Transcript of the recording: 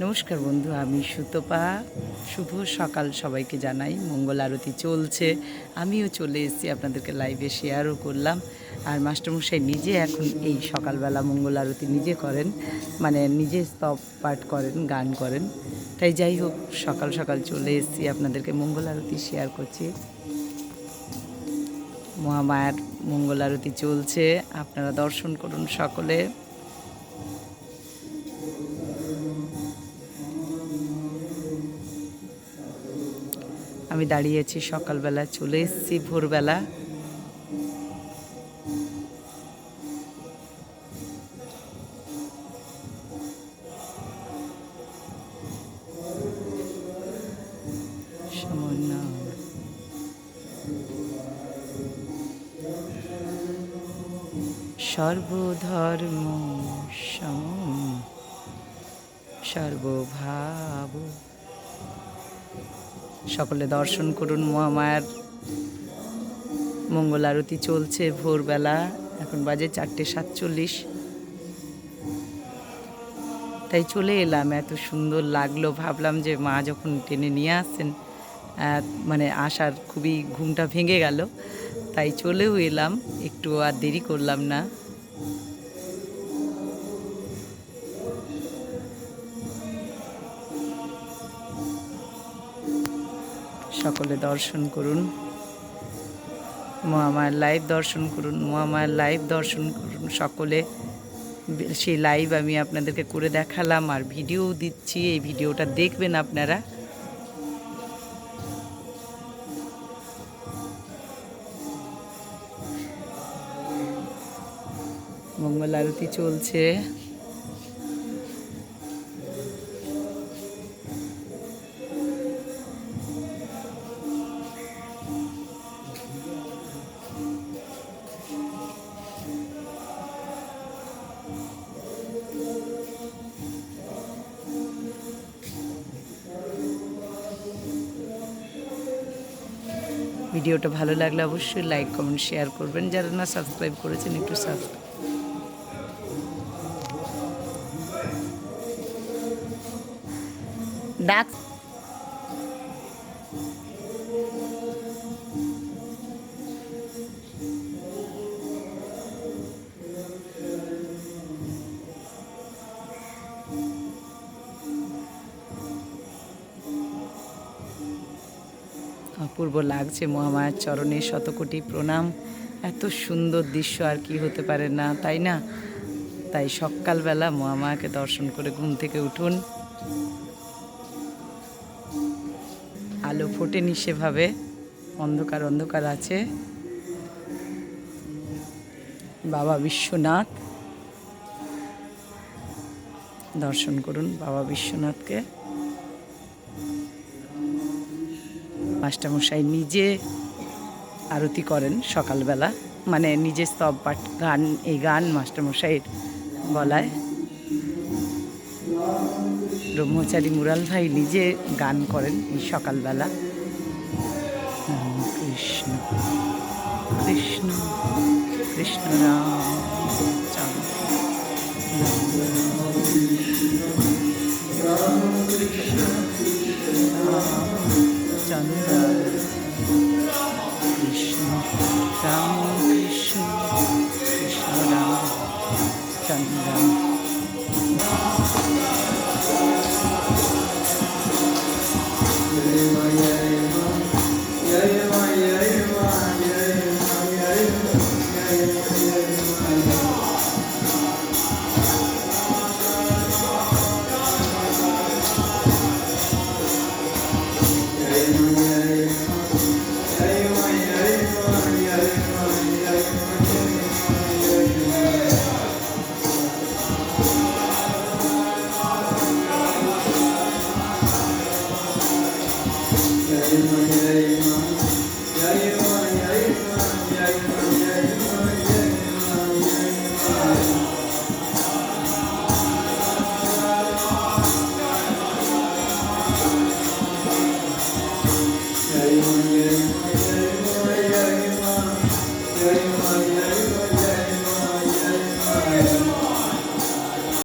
নমস্কার বন্ধু, আমি সুতপা। শুভ সকাল সবাইকে জানাই। মঙ্গল আরতি চলছে। আমিও চলে এসেছি আপনাদেরকে লাইভে শেয়ারও করলাম। আর মাস্টারমশাই নিজে এখন এই সকালবেলা মঙ্গল আরতি নিজে করেন। মানে নিজে স্তব পাঠ করেন, গান করেন। তাই যাই হোক, সকাল সকাল চলে এসেছি আপনাদেরকে মঙ্গল আরতি শেয়ার করছি। মহামায়ার মঙ্গল আরতি চলছে। আপনারা দর্শন করুন সকলে। আমি দাঁড়িয়েছি সকালবেলা চলে এসেছি ভোরবেলা। সর্বধর্ম সর্বভাব সকলে দর্শন করুন, মহামায়ার মঙ্গল আরতি চলছে ভোরবেলা। এখন বাজে চারটে সাতচল্লিশ। তাই চলে এলাম, এত সুন্দর লাগল। ভাবলাম যে মা যখন টেনে নিয়ে আসছেন মানে আসার খুবই ঘুমটা ভেঙে গেল, তাই চলেও এলাম। একটু আর দেরি করলাম না। সকলে দর্শন করুন। মহামায়ার লাইভ দর্শন করুন, মহামায়ার লাইভ দর্শন করুন সকলে। সেই লাইভ আমি আপনাদেরকে করে দেখালাম আর ভিডিও দিচ্ছি, এই ভিডিওটা দেখবেন আপনারা। মঙ্গল আরতি চলছে। ভিডিওটা ভালো লাগলে অবশ্যই লাইক, কমেন্ট, শেয়ার করবেন। যারা না সাবস্ক্রাইব করেছেন, একটু সাবস্ক্রাইব ডাক অপূর্ব লাগছে মহামায়ার চরণে শতকোটি প্রণাম। এত সুন্দর দৃশ্য আর কি হতে পারে না, তাই না? তাই সকালবেলা মহামায়াকে দর্শন করে ঘুম থেকে উঠুন। আলো ফোটেনি সেভাবে, অন্ধকার অন্ধকার আছে। বাবা বিশ্বনাথ। দর্শন করুন বাবা বিশ্বনাথকে। মাস্টারমশাই নিজে আরতি করেন সকালবেলা। মানে নিজে স্তব পাঠ, গান, এই গান মাস্টারমশাইয়ের গলায়। ব্রহ্মচারী মুরাল ভাই নিজে গান করেন এই সকালবেলা। Krishna Krishna Krishna Ram Chandra Krishna Rama Krishna Krishna Rama Chandra Devaya